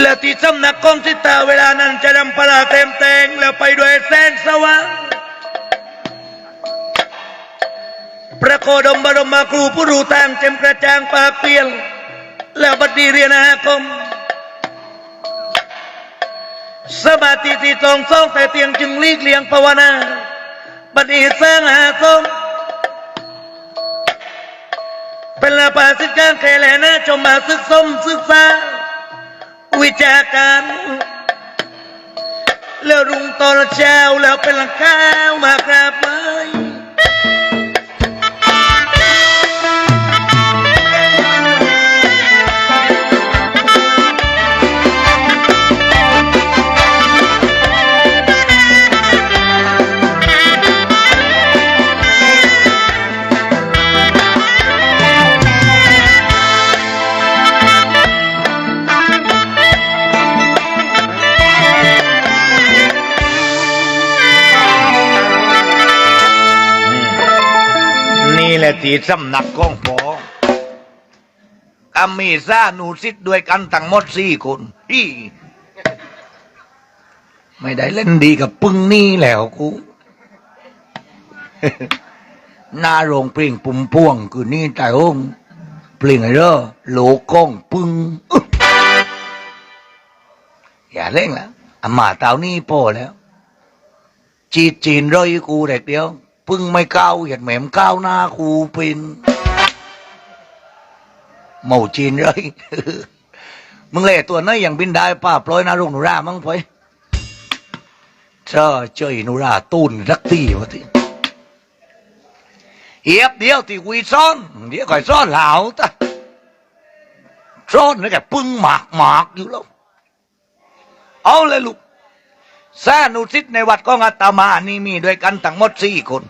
และที่สำนักของสิตาเวลานั้นจะนำปลาเต็มแตงแล้วไปด้วยแสงสว่างพระโคดมบรมครูผู้รู้ทางเต็มกระจ่างปากเปลี่ยนแล้วบัดนี้เรียนอาคม สมาธิที่ทรงทรงแต่เตียงจึงลีกเลียงภาวนาบัดนี้สร้างอาคมเป็นลาปาสิการแค่แลนะจงมาศึกสมศึกษา วิชาการแล้วรุ่งตอนเช้าแล้วเป็นหลังข้าวมากราบมา ที่สำนักของพออามีซาหนูซิดด้วยกันทั้งหมดสี่คนอีไม่ได้เล่นดีกับปึ้งนี่แล้วกูหน้าโรงเปล่งปุ่มพ่วง คือนี่แต่องเปล่งไอ้เร่อโหลก้องปึ้งอย่าเล่งแล้วอามาเตานี่พอแล้ว จีดจีนร้อยกูเด็กเดียว พึ่งไม่ก้าวเหยียดแหม่มก้าวหน้ากูเป็นเมาจีนเลยมึงเล่ตัวน้อยอย่างบินได้ป้าปล่อยนารุ่งนุรามั้งพอยเจ้าเจยนุราตูนรักตีวะทีเอียบเดียวที่กุยซ่อนเดี๋ยวก่อยซ่อนเหลาตะซ่อนนี่แกปึ้งหมากหมากอยู่แล้วเอาเลยลูกสานุสิทธิ์ในวัดของอาตมานี่มีด้วยกันทั้งหมดสี่คน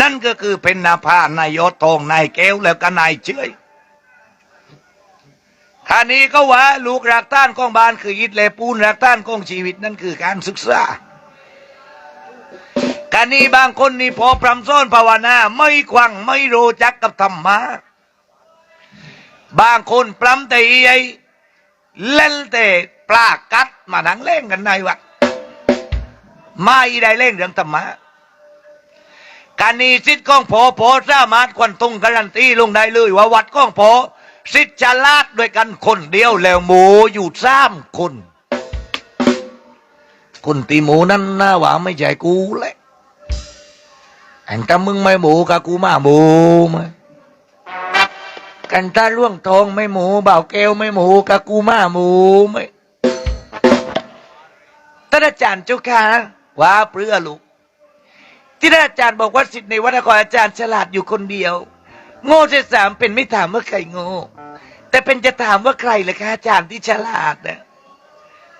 นั่นก็คือเป็นนาพานายยศทองนายแก้วแล้วก็นายเชยคานี้ก็ว่าลูกรักท่านของบ้านคือยิดเลปูนรักท่านของชีวิตนั่นคือการศึกษาคารนี้บางคนนี่พอพรำซ้อนภาวนาไม่ควังไม่รู้จักกับธรรมะบางคนพรำแต่ไอเล่นแต่ปลากัดมานังเล่นกันในวัดไม่ได้เล่นเรื่องธรรมะ การนี้สิทธิ์ของพอพอสามารถควันตรงการันตีลงได้เลยว่าวัดของพอสิทธิ์จะลาดด้วยกันคนเดียวแล้วหมูอยู่สามคนคนตีหมูนั่นน่าว่าไม่ใช่กูแหละอันถ้ามึงไม่หมูกับกูมาหมูมากันถ้าล่วงทองไม่หมูเบาแก้วไม่หมูกับกูมาหมูไม่ท่านอาจารย์เจ้าค่ะว่าเปลือลูก ที่ท่านอาจารย์บอกว่าสิทธิ์ในวัดนครอาจารย์ฉลาดอยู่คนเดียว โง่เสียสามเป็นไม่ถามว่าใครโง่ แต่เป็นจะถามว่าใครเลยคะอาจารย์ที่ฉลาดนะ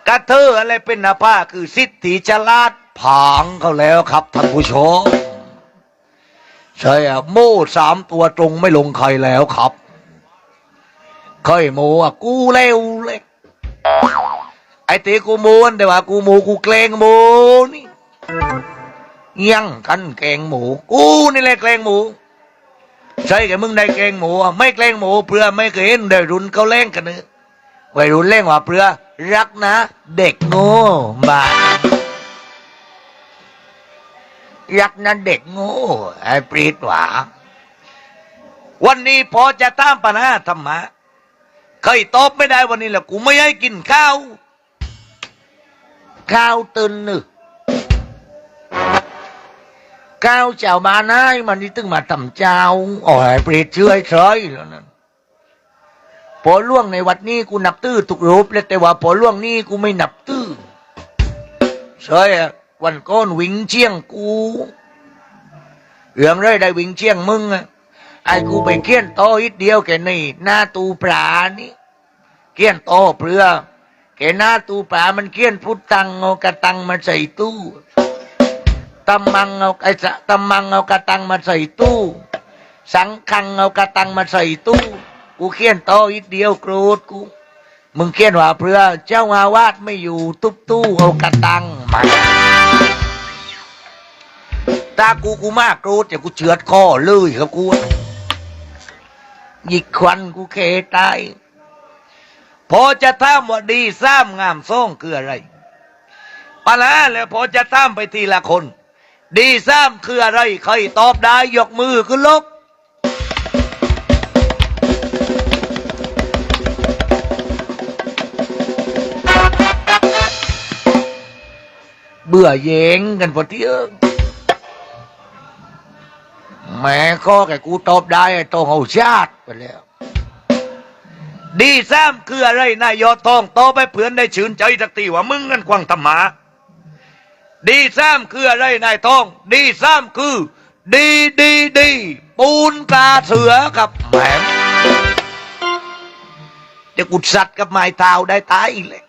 กระเทออะไรเป็นนาผ้าคือสิทธิฉลาดผางเขาแล้วครับท่านผู้ชมใช่อะโม่สามตัวตรงไม่ลงใครแล้วครับเคยโมอะกูเร็วเลยไอ้ตีกูมูนแต่ว่ากูหมูกูเกรงหมูนี่ ยังกันเกงหมูกูนี่แหละเกงหมู ใช่แกมึงได้เกงหมูไม่เกงหมูเพื่อไม่เคยเห็นได้รุนเขาเล่นกันเนอะวัยรุ่นเล่นว่าเพื่อรักนะ เด็กโง่มารักนะเด็กโง่ไอ้ปรีดหวาวันนี้พอจะตามปัญหาธรรมะเคยตอบไม่ได้วันนี้แหละกูไม่ให้กินข้าว ข้าวตื่นหนึ กข้าวเจ้ามาน้ายมันนี่ตึงมาทำเจ้าอ๋อไอ้เปรตเชื่อไอ้เฉยแล้วนั่นพอล่วงในวัดนี้กูนับตื้อทุกรูปแล้วแต่ว่าพอล่วงนี้กูไม่นับตื้อเฉยอะวันก้อนวิ่งเชียงกูเรื่องไรได้วิ่งเชียงมึงอะไอ้กูไปเคียนโตอีกเดียวแค่นี่หน้าตูปลานี่เคียนโตเปลือแกหน้าตูป่ามันเกี้ยนพุทตังเอากระตังมาใส่ตู้ ตำมังเอาไอ้สะตมังเอากระตังมาใส่ตู้ สังคังเอากระตังมาใส่ตู้ กูเขียนโตอีกเดียวโกรธกู มึงเขียนว่าเพื่อเจ้าอาวาสไม่อยู่ตุ๊บตู้เอากระตังมาตากูกูมากโกรธเดี๋ยวกูเชือดคอเลยครับกูหยิกควันกูเคตายพอจะถามว่าดีซ้ำงามซ่องคืออะไรปัญหาแล้วพอจะถามไปทีละคน ดีซ้ำคืออะไร ใครตอบได้ ยกมือขึ้นลกเบื่อเยงกันพอที่เออแม่ก็แกกูตอบได้ไอ้ตองเอาชาติไปแล้ว ดีซ้ำคืออะไรนายยอดทองโตไปเพื่อนได้ชื่นใจสักทีว่ามึงนั่นควังธรรมะ ดีซ้ำคืออะไรนายทอง ดีซ้ำคือ ดีดีดีปูนกาเสือกับแหมเดี๋ยวกูสัตว์กับไม้เท้าได้ตายอีกเลย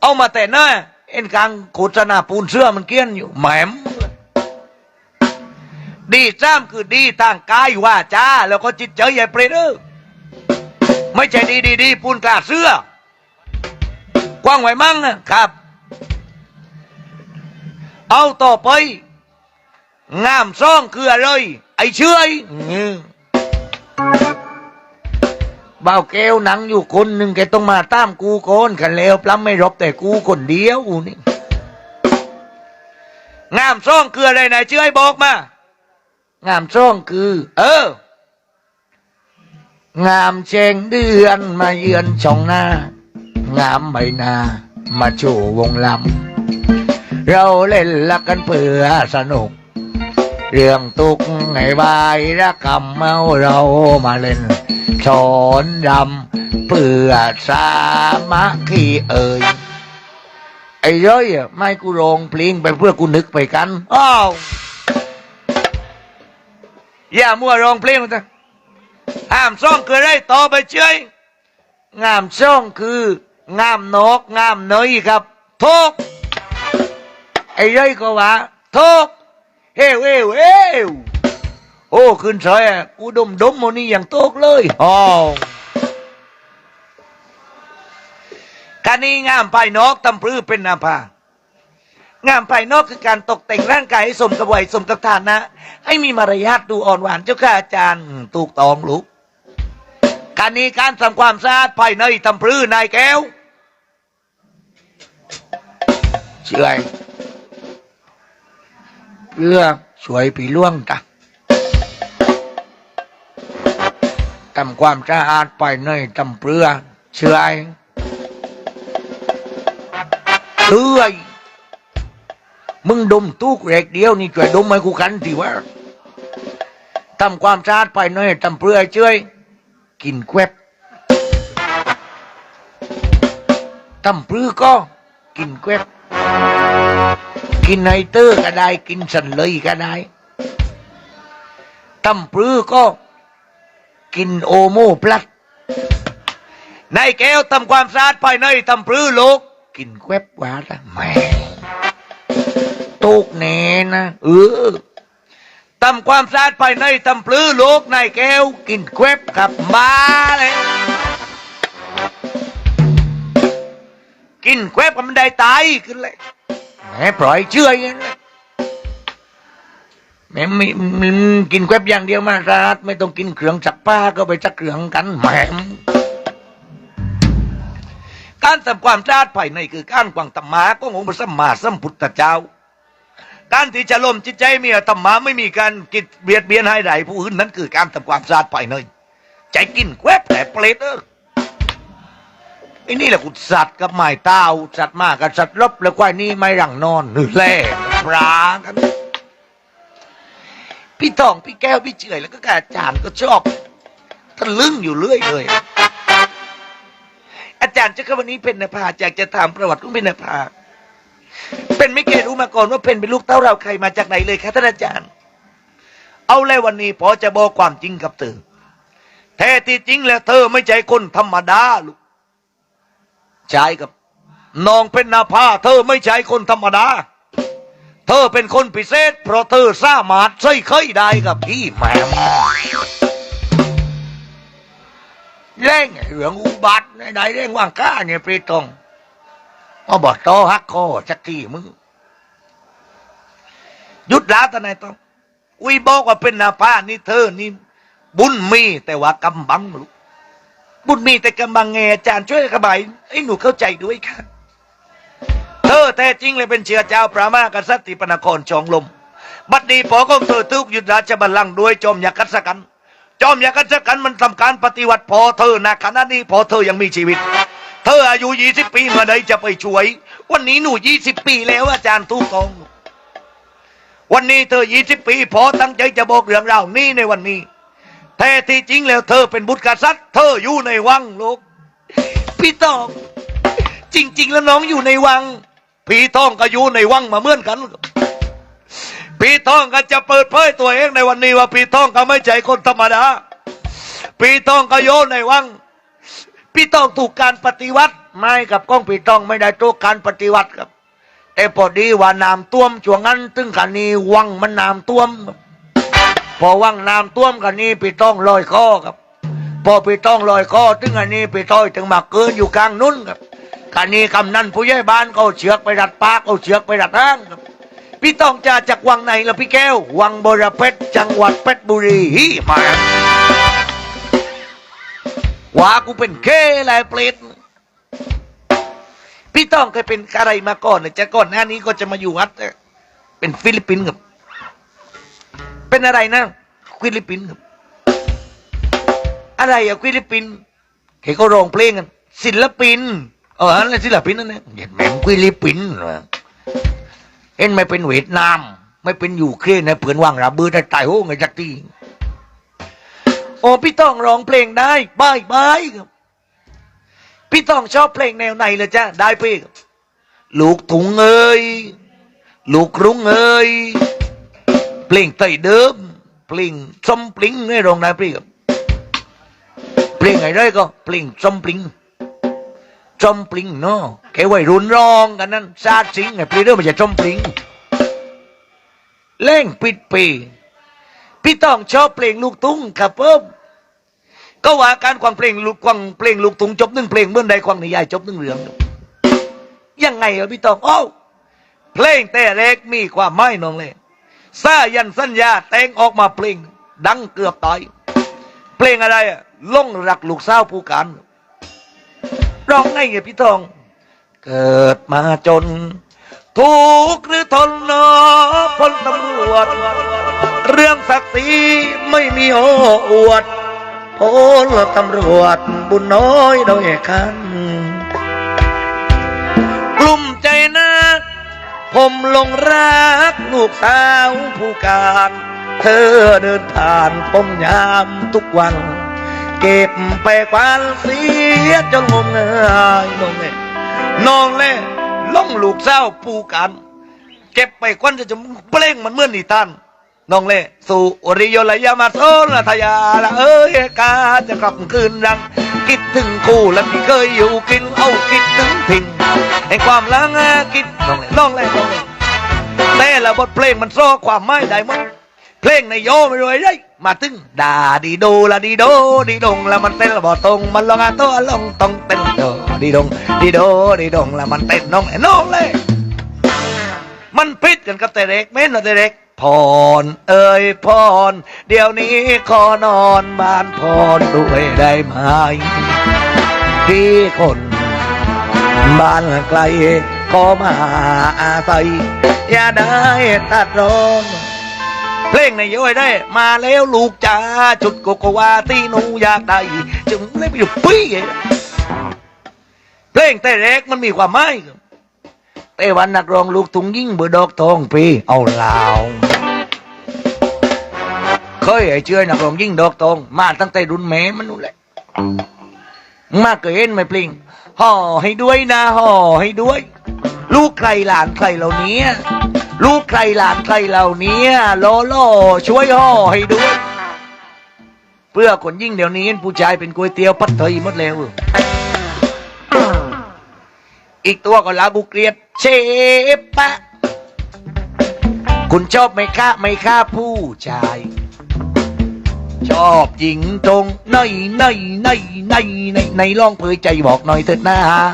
เอามาแต่หน้าเอ็นกลางโฆษณาปูนเสื้อมันเกี้ยนอยู่แหมมดีซ้ำคือดีทางกายว่าจ้า แล้วก็จิตใจใหญ่เปรตเออไม่ใช่ดีดีดีปูนกลาเสื้อกว้างไว้มั่งนะครับ เอาต่อไป งามซ่องคืออะไร ไอ้เชื่อยอืมบ่าวแก้วหนังอยู่คนหนึ่งแกต้องมาตามกูโกอนขันแล้วปล้ำไม่รบแต่กูคนเดียวนี่งามซ่องคืออะไรนายเชื่อยบอกมา งามซ่องคือ เออ งามเชงเดือนมาเยือนช่องหน้า งามใบหน้ามาโชว์วงลำ เราเล่นละกันเพื่อสนุก เรื่องตุกไงบายระกำเมาเรามาเล่นสอนรำเพื่อสามัคคีเอ่ยไอ้ย้อยไม่กูโรงเพลงไปเพื่อกูนึกไปกันอ้าวอย่ามัวร้องเพลงมันจ้ะห้ามซ่องคือไรต่อไปเชยงามซ่องคืองามนกงามเนยครับทุก ไอ้ยัยก็ว่าทกเฮวเฮวเฮวโอ้ขึ้นซอยอะกูดมดมโมนี่อย่างโตกเลยอ๋อการนี้งามภายนอกตำปรือเป็นนาภางามภายนอกคือการตกแต่งร่างกายให้สมกับวัยสมกับฐานะ ให้มีมารยาทดูอ่อนหวานเจ้าค่ะอาจารย์ถูกตองลูกการนี้การทำความสะอาดภายในตำปรือนายแก้วเชื่อ เพื่อช่วยปีล่วงตาทำความสะอาดไปในตำเปลือเชื่อยเอ้ยมึงดมตู้เล็กเดียวนี่ช่วยดมให้กูกันทีว่าทำความสะอาดไปในตำเปลือเชื่อยกินแควบตำเปลือก็กินแควบ กินไนเตอร์ก็ได้ กินสันเลยก็ได้ตำปรือก็กินโอโมพลัดในแก้วทำความสะอาดภายในตำปรือโลก กินแควบหวานละแม่ตุกแน่นะเออทำความสะอาดภายในตำปรือโลกในแก้ว กินแควบกับมาเลยกินแควบกับมันได้ตายขึ้นเลย แหมปล่อยเชื่ออย่างนั้นแหมไม่ไม่กินแควบอย่างเดียวมาราดไม่ต้องกินเครื่องจักป้าก็ไปจักเครื่องกันแหมการทำความสะอาดภายในคือการกวางธรรมะก็องค์พระสัมมาสัมพุทธเจ้า การที่จะล่มจิตใจมีธรรมะไม่มีการกิดเบียดเบียนให้ใดผู้อื่นนั้นคือการทำความสะอาดภายในใจกินแควบแต่เปรตเออ ไอ้นี่แหละกูสัตว์กับไม้เต้าสัตว์มากกับสัตว์รบแล้วก็ไอ้นี่ไม่รังนอนหรือแล่ปลากัน พี่ทองพี่แก้วพี่เฉยแล้วก็กอาจารย์ก็ชอบทะลึ่งอยู่เรื่อยเลยอาจารย์เจ้าคะวันนี้เป็นนภาอยากจะถามประวัติของเป็นนภาเป็นไม่เคยรู้มาก่อนว่าเป็นเป็นลูกเต้าเราใครมาจากไหนเลยคะท่านอาจารย์ เอาเลยวันนี้พอจะบอกความจริงกับเธอแท้ที่จริงแล้วเธอไม่ใช่คนธรรมดาลูก ใช่ครับน้องเป็นนาภาเธอไม่ใช่คนธรรมดา เธอเป็นคนพิเศษ เพราะเธอสามารถใส่เคยได้กับพี่แม่มเร่งเหลืองอุบัติไหนเร่งว่างก้าเนี่ยปรีตองมาบอกโตฮักคอสักทีมึงยุดแล้วทนายต้องอุ้ยบอกว่าเป็นนาภานี่เธอนี่บุญมีแต่ว่ากำบังลูก บุญมีแต่กำบังเงอาจารย์ช่วยระบายให้หนูเข้าใจด้วยค่ะเธอแท้จริงเลยเป็นเชื้อเจ้าพระมากษัตริย์ปนครจองลม บัดนี้พอของเธอทุกยุทธราชบัลลังก์ด้วยจอมยักษ์สกัน จอมยักษ์สกันมันทำการปฏิวัติพอเธอนะขณะนี้พอเธอยังมีชีวิต เธออายุยี่สิบปีเมื่อใดจะไปช่วย วันนี้หนูยี่สิบปีแล้วอาจารย์ทุกตองวันนี้เธอยี่สิบปีพอตั้งใจจะบอกเรื่องราวนี้ในวันนี้ แท้ที่จริงแล้วเธอเป็นบุตรกษัตริย์ เธออยู่ในวังลูกพี่ตองจริง ๆ แล้วน้องอยู่ในวัง พี่ทองก็อยู่ในวังมาเหมือนกัน พี่ทองก็จะเปิดเผยตัวเองในวันนี้ว่าพี่ทองก็ไม่ใช่คนธรรมดา พี่ทองก็โยนในวัง พี่ทองถูกการปฏิวัติ ไม่กับก้องพี่ทองไม่ได้ถูกการปฏิวัติครับ แต่พอดีว่าน้ำท่วมช่วงนั้นตึงกันนี้วังมันน้ำท่วมครับ พอวังน้ำท่วมกันนี้พี่ต้องลอยคอครับ พอพี่ต้องลอยคอถึงอันนี้พี่ต้อยถึงมาเกินอยู่กลางนุ่นครับกันนี้กำนันผู้ใหญ่บ้านก็เอาเชือกไปรัดปากเอาเชือกไปรัดร่างครับพี่ต้องจะจากวังไหนล่ะพี่แก้ว วังบรเพชรจังหวัดเพชรบุรีฮิมาว่ากูเป็นเคลายเปรตพี่ต้องเคยเป็นอะไรมาก่อนนะจะก่อนหน้านี้ก็จะมาอยู่วัดเอ่อเป็นฟิลิปปินส์ครับ เป็นอะไรนะฟิลิปปินส์ครับอะไรอะฟิลิปปินส์เห็นเขาร้องเพลงกัน ศิลปิน เอออะไรศิลปินนั่นนะเห็นแม่งฟิลิปปินส์เอ็นไม่เป็นเวียดนาม ไม่เป็นยูเครนนะเผื่อนว่างระเบือได้ตายโอ้ไงจักทีโอ้พี่ต้องร้องเพลงได้บายบายครับ พี่ต้องชอบเพลงแนวไหนเลยจ้ะได้เพลงลูกถุงเอ้ยลูกรุ้งเอ้ย เพลงไต่เดิมเพลงซอมปลิงในโรงได้เพลงครับเพลงอะไรก็เพลงซอมปลิงซอมปลิงเนาะแค่วัยรุ่นร้องกันนั้นซาดสิงไงเพลงเดิมมันจะซอมปลิงเล่งปิดปีพี่ต้องชอบเพลงลูกทุ่งครับเพิ่มก็ว่าการควงเพลงลูกควงเพลงลูกทุ่งจบหนึ่งเพลงเมื่อใดควงนิยายจบหนึ่งเรื่องยังไงเหรอพี่ต้องโอ้เพลงแต่เล็กมีความหมายน้องเลย ซายันสัญญาแต่งออกมาเพลง ดังเกือบตายเพลงอะไรอะล่องรักลูกสาวผู้การร้องไงไงพี่ทอง เกิดมาจน ทุกข์หรือทนเนอพลตำรวจ เรื่องศักดิ์ศรีไม่มีโอ้อวดพลตำรวจบุญน้อยโดยกันกลุ่มใจนัก ผมลงรักลูกสาวผู้การ เธอเดินผ่านผมยามทุกวัน เก็บไปควันเสียจนงมงายน้องเล่น้องเล่ล่องลูกสาวผู้การ เก็บไปควันจะจะเปล่งมันเมื่อนนิทาน น้องเล่สู่อริยลยามาโซละทยาละเอ้ยกาจะกลับคืนรัง คิดถึงคู่และที่เคยอยู่กินเอาคิดถึงถิ่นแห่งความลังอาคิดน้องเล่น้องเล่น้องเล่แต่ละบทเพลงมันซ้อความหมายได้มั้งเพลงในโยไม่รวยได้มาถึงดาดีโดละดีโดดีดงล้วมันเต้นละบอตรงมันลองอาตัวลงต้องเต้นโดดีดงดีโดดีดงล้วมันเต้นน้องเล่น้องเล่มันพิดกันกับแต่เด็กเม้นแต่เด็ก พรเอ่ยพร เดี๋ยวนี้ขอนอนบ้านพรด้วยได้ไหมพี่คนบ้านไกลขอมาอาศัย อย่าได้ตัดรองเพลงในย้อยได้ มาแล้วลูกจ้าจุดโกโกวาที่หนูอยากได้จึงเล่นไปอยู่ปี้เพลงแต่เด็กมันมีความหมายครับแต่วันนักร้องลูกทุ่งยิ่งเบอร์ดอกทองปีเอาลาว เคยไอ้เชื่อนักร้องยิ่งดอกทอง มาตั้งแต่รุ่นแม่มันนู่นแหละ มาเคยเห็นไหมปลิงห่อให้ด้วยนะห่อให้ด้วย ลูกใครหลานใครเหล่านี้ลูกใครหลานใครเหล่านี้โลโลช่วยห่อให้ด้วยเพื่อคนยิ่งเดี๋ยวนี้ผู้ชายเป็นก๋วยเตี๋ยวปัดเทยหมดแล้วอีกตัวก็ลาบุเกลียดเชฟปะ คุณชอบไหมคะไหมคะผู้ชาย อบหญิงตรงในในในในในในลองเผยใจบอกหน่อยเถิดนะฮะ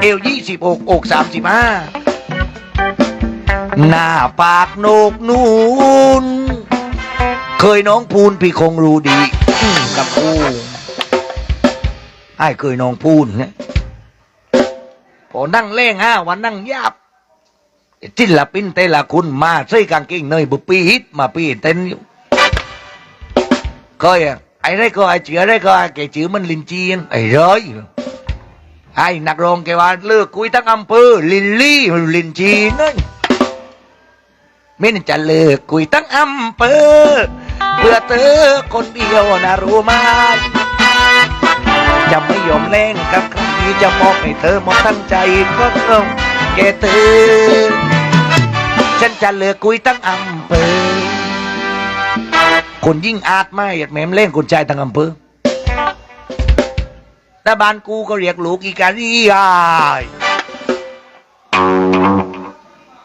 เอวยี่สิบอกอกสามสิบห้าหน้าปากโนกนูน เคยน้องพูนพี่คงรู้ดีกับกูไอ้เคยน้องพูนเนี่ยพอนั่งเล่งฮะวันนั่งยาบจิลปินแต่ละคุณมาใส่กางเกงเนยบุปีฮิตมาปีเต้นอยู่ ก็อย่างไอ้ไรก็ไอ้เจือไรก็ไอ้แกจือมันลินจีนไอ้ร้อยไอ้นักร้องแกว่าเลิกคุยทั้งอำเภอลินลี่ลินจีนนั่นไม่น่าจะเลิกคุยทั้งอำเภอเพื่อเธอคนเดียวนะรู้ไหมจะไม่ยอมแล่งกับใครจะมอบให้เธอหมดทั้งใจก็ต้องแกเธอฉันจะเลิกคุยตั้งอำเภอ คนยิ่งอาจไม่อยากแหม่มเล่นคนใจทั้งอำเภอแต่บ้านกูก็เรียกลูกอีการีไอ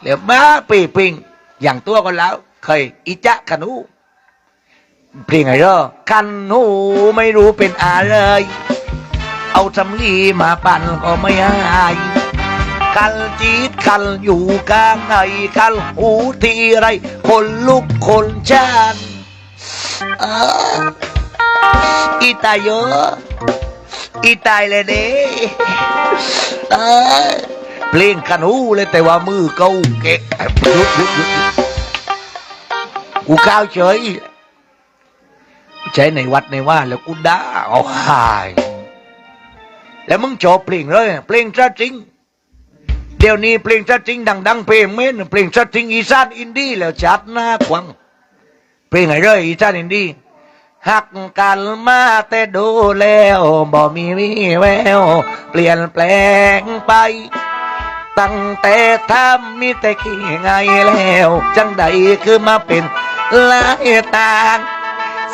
เหลียวบ้าปีปิงอย่างตัวก็แล้ว เคยอีจะขนูเพลงไงเด้อคันหูไม่รู้เป็นอะไร เอาสำลีมาปั่นก็ไม่หายคันจีดคันอยู่กลางในคันหูทีไร คนลุกคนชานเอออีตายเยอะอีตายเลยเด้เพลงคันหูเลยแต่ว่ามือเกาเกะยุดยุดยุดกูก้าวเฉยใช้ในวัดในว่าแล้วกูด่าเอาหายแล้วมึงจบเพลงเลยเพลงชาจริง เดี๋ยวนี้เพลงชาจริงดัง ๆ เพลงเม้นเพลงชาจริงอีสานอินดี้แล้วจัดหน้าควัง เพลงไหนเลยอีสานินดีหักกันมาแต่ดูแล้วบ่มีวี่แวว เปลี่ยนแปลงไป ตั้งแต่ทำมีแต่ขี้ไงแล้ว จังใดคือมาเป็นลายต่าง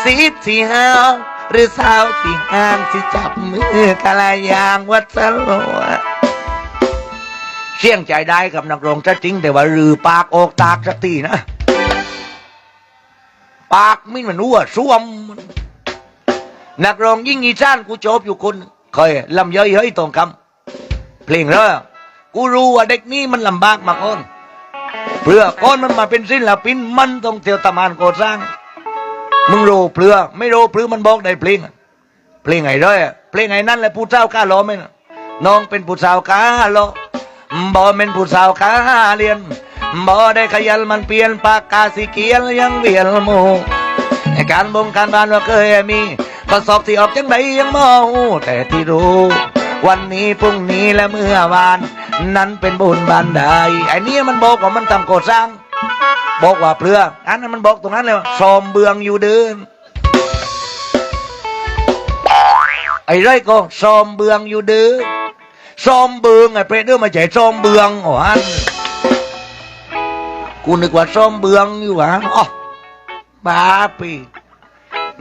สีสีหาวหรือสาวสีห่างสิจับมือกะลายยางวัดสลวเสี่ยงใจได้กับนักร้องจะจริงแต่ว่ารือปากออกตากสักทีนะ ปากมินมันอ้วสวมนักร้องยิ่งอีสานกูจบอยู่คนเคยลำเย้ยเฮ้ยตรงคำเพลงเรอกูรู้ว่าเด็กนี้มันลำบากมาก่อนเพื่อก่อนมันมาเป็นศิลปินมันต้องเที่ยวตะมานก่อสร้าง มึงรู้เปลือไม่รู้เปลือมันบอกได้เพลงเพลงไงร้อยเพลงไงนั่นแหละผู้เจ้ากล้าล้อไหมน่ะน้องเป็นผู้สาวกล้าล้อบ่เป็นผู้สาวกล้าเรียน บ่ได้ขยันมันเปลี่ยนปากกาสีเขียนยังเวียนโมในการบงการบ้านว่าเคยมีข้อสอบที่ออกจังใดยังมองแต่ที่รู้ วันนี้พรุ่งนี้และเมื่อวาน นั้นเป็นบุญบานใดไอ้นี่มันบอกว่ามันทำโก่อสร้าง บอกว่าเปลืออันนั้นมันบอกตรงนั้นเลยว่าซอมเบืองอยู่เดินไอ้ไรก็ซอมเบืองอยู่เดินซอมเบืองไอ้เปรตเด้อมาใจซอมเบืองอ๋ออัน กูนึกว่าซอมเบืองอยู่หวะอ๋อบ้าปี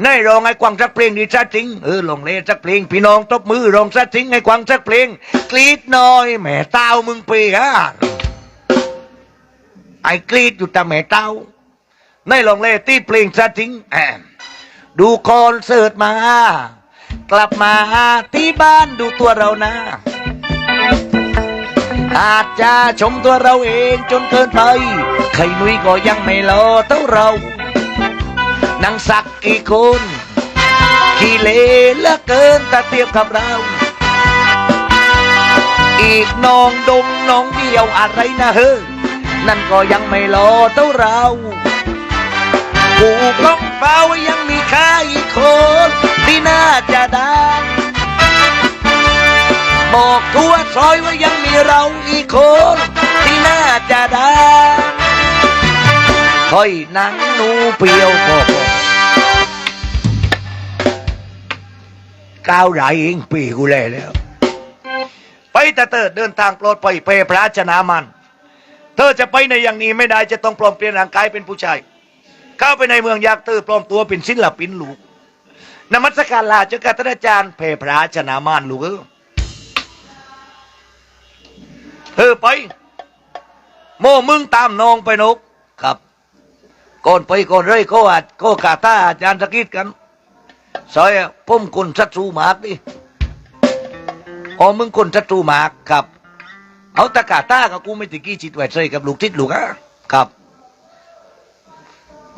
นายร้องไอ้กวางสักเพลงดีสักจริงเออลองเล่นสักเพลงพี่น้องตบมือร้องสักจริงไอ้กวางสักเพลงกรีดหน่อยแหม่เต้ามึงปีฮะไอ้กรีดอยู่แต่แม่เต้าในลองเล่ที่เพลงซะทิ้งแอมดูคอนเสิร์ตมา กลับมาที่บ้านดูตัวเรานะ อาจจะชมตัวเราเองจนเกินไป ใครนุ้ยก็ยังไม่รอเท่าเรานางสักกี่คนขี้เละเหลือเกินแต่เทียบกับเรา อีกน้องดงน้องเดียวอะไรนะเฮ้ยนั่นก็ยังไม่รอเท่าเราผู้ก้องเฝ้ายังมีค่าอีกคนที่น่าจะได้ บอกทั่วซอยว่ายังมีเราอีกคน ที่น่าจะได้คอยนังนูเปียวบอกก้าวไหลเองปีกูเลแล้ว ไปแต่เธอเดินทางปลอดภัยไปพระชนามัน เธอจะไปในอย่างนี้ไม่ได้จะต้องปลอมเปลี่ยนร่างกายเป็นผู้ชาย เข้าไปในเมืองยากเธอปลอมตัวเป็นศิลปินลูกนมัสการลาเจ้ากัตอาจารย์เพพระชนามานลูกเออ เธอไป โม่มึงตามน้องไปนกครับ ก่อนไปก่อนเลยก็อาจก็กาตาอาจารย์สกิดกันซอยพุ่มคุณสัตรูหมากดิอ๋อมึงคนศัตรูมากครับ เอาตะกาตากับกูไม่ติกี้จิตไว้ใส่กับลูกทิศลูกอะครับ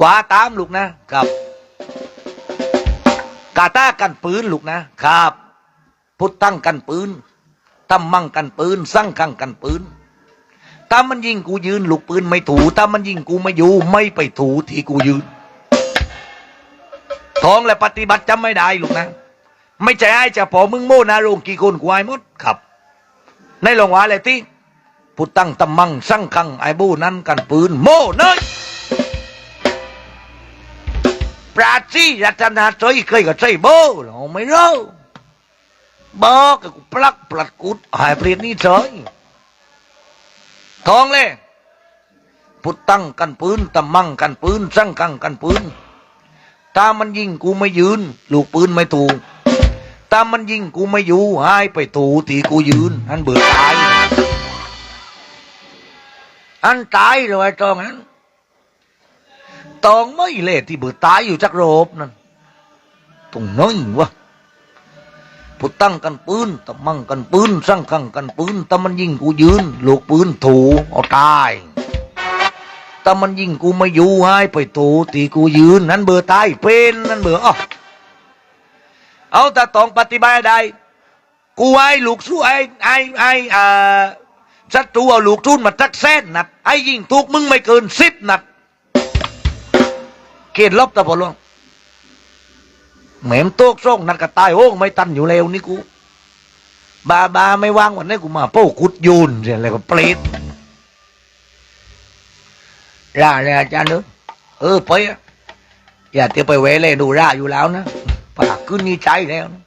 ว่าตามลูกนะครับ กาตากันปืนลูกนะครับ พุทธังกันปืน ตัมมังกันปืนสร้างขังกันปืนถ้ามันยิงกูยืนลูกปืนไม่ถูถ้ามันยิงกูไม่อยู่ ไม่ไปถูที่กูยืนท้องและปฏิบัติจำไม่ได้ลูกนะ ไม่ใช่ไอ้จะพอมึงโม่นาโรงกี่คนกูไอ้หมดครับ ในหลวงวาเลยที่พุทธังตัมมังสร้างขังไอ้บูนั้นกันปืนโม่เนยปราชีรัตนาใจเคยกับใจโบเราไม่รู้ บอกกูปลักปลัดกุดหายเปลี่ยนนี่เฉยทองเลยพุทตั้งกันปืนตะมั่งกันปืนสั่งกังกันปืนตามันยิงกูไม่ยืน ลูกปืนไม่ถูกตามันยิงกูไม่อยู่หายไปถูที่กูยืนอันเบื่อตายอันตายเลยตองนั้นตองไม่เล่ที่เบื่อตายอยู่จักโรบนั่นตรงน้อยวะ พุตั้งกันปืนตะมั่งกันปืนสร้างขังกันปืนตะมันยิงกูยืนลูกปืนถูเอาตายตะมันยิงกูไม่อยู่ให้ไปถูตีกูยืนนั้นเบื่อตายเป็นนั้นเบื่ออ้อเอาแต่ตองปฏิบัติได้กูไอ้ลูกสู้ไอ้ไอ้ไอ้อ่าศัตรูเอาลูกทุนมาทักแสนนัดไอ้ยิงถูกมึงไม่เกินสิบนัดเขตลบตะพอลวง แหมมโต๊กส่งนัดกระตายโอ้ไม่ตันอยู่แล้วนี่กูบาบาไม่ว่างวันนี้กูมาโป้กุดยูนเสียอะไรก็เปรตร่าเลยอาจารย์เนอะเออไปอย่าเตียไปเวเลยดูร่าอยู่แล้วนะปากขึ้นนี่ใจแล้วนะ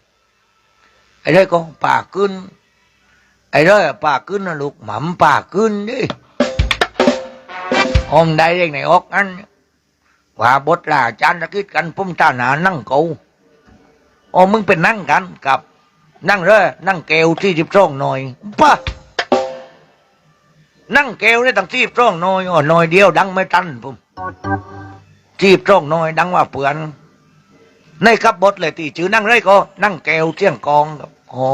ไอ้เด้ก็ปากขึ้น ไอ้เด้อปากขึ้นนะลูกหม่ำปากขึ้นดิอมได้เองในออกอันว่าบทลาจานตะคิดกันพุ่มตาหนานั่งกู อ้มึงเป็นนั่งกันกับนั่งเร่อนั่งเกลที่จิบช่องหน่อยป้านั่งเกลได้ตั้งที่ช่องหน่อยอ๋อหน่อยเดียวดังไม่ตันพุ่มจีบช่องหน่อยดังว่าเปื่อนในครับบทเลยที่ชื่อนั่งไรก็ นั่งเกลเชียงกองกับโอ้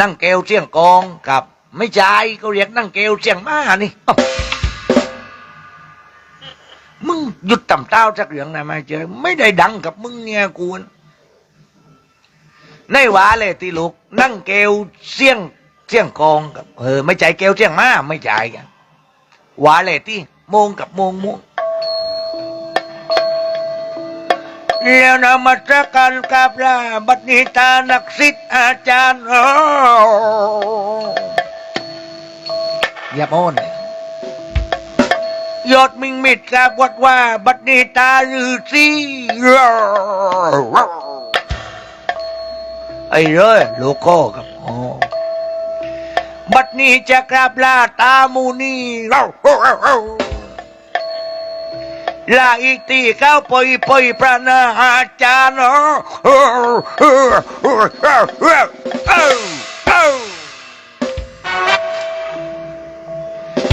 นั่งเกลเชียงกองกับ ไม่ใช่เขาเรียกนั่งเกลเชียงมานี่มึงหยุดต่ำเต้าสักเรื่องหนมาเจอไม่ได้ดังกับมึงเนี่ยกูน ในหวาเลยที่ลูกนั่งเกลเสียงเสียงกองกับเออไม่ใจเกลเสียงมาไม่ใจกันหวาเลยที่มงกับมงมงแล้วนมาจักกันกับลาบัดนิตานักศิษย์อาจารย์โอย่าโมนยยอดมิงมิดกาบวัดว่า บัดนี้ตาลือซี ไอ้เร่ยโลโก้ครับอ๋อบัดนี้จะกราบลาตามูนีลาอีตีเข้าปอยปอยพระนาอาจารย์เนาะ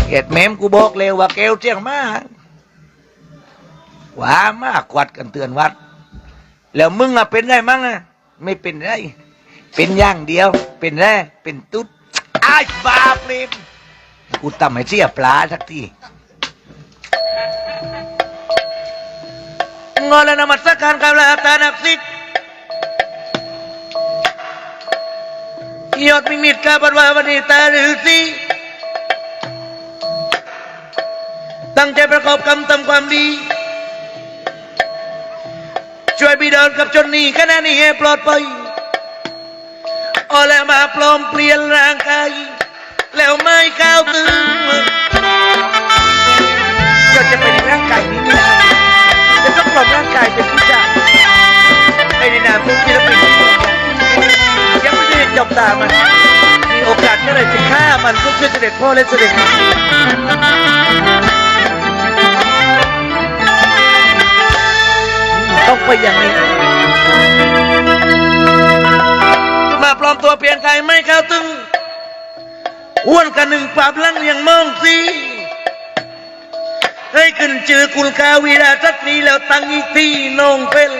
เห็ดแมมกูบอกเลยว่าแก้วเจียงมาว่ามากกวัดกันเตือนวัด แล้วมึงอะเป็นไรมั่งอะไม่เป็นไร เป็นอย่างเดียว เป็นแร่เป็นตุ๊ดไอ้ายบาปเลยกูทำให้เสียปลาสักทีงอแล้วนมัสการกับลาตานักสิทธิ์ยอดมิมิตกาบันวาวันนี้ตาหรือสิตั้งใจประกอบกรรมทำความดี ช่วยบิดากับจนนี่ขณะนี้ให้ปลอดภัย อแล้วมาปลอมเปลี่ยนร่างกายแล้วไม่ก้าวตึงเราจะเป็นร่างกายนี้ไม่ได้จะต้องปลอมร่างกายเป็นผู้ชายไม่ในนามผู้ศิลปินยังไม่ได้จบตามันมีโอกาสเมื่อไหรจะฆ่ามันก็ช่วยเสด็จพ่อและเสด็จแม่ต้องไปอย่างนี้ ปลอมตัวเปลี่ยนกายไม่เข้าตึงอ้วนกันหนึ่งปราบลังเลียงมองสีให้ขึ้นเจอคุณคาวีราสักทีแล้วตั้งอีกที่นองเป็น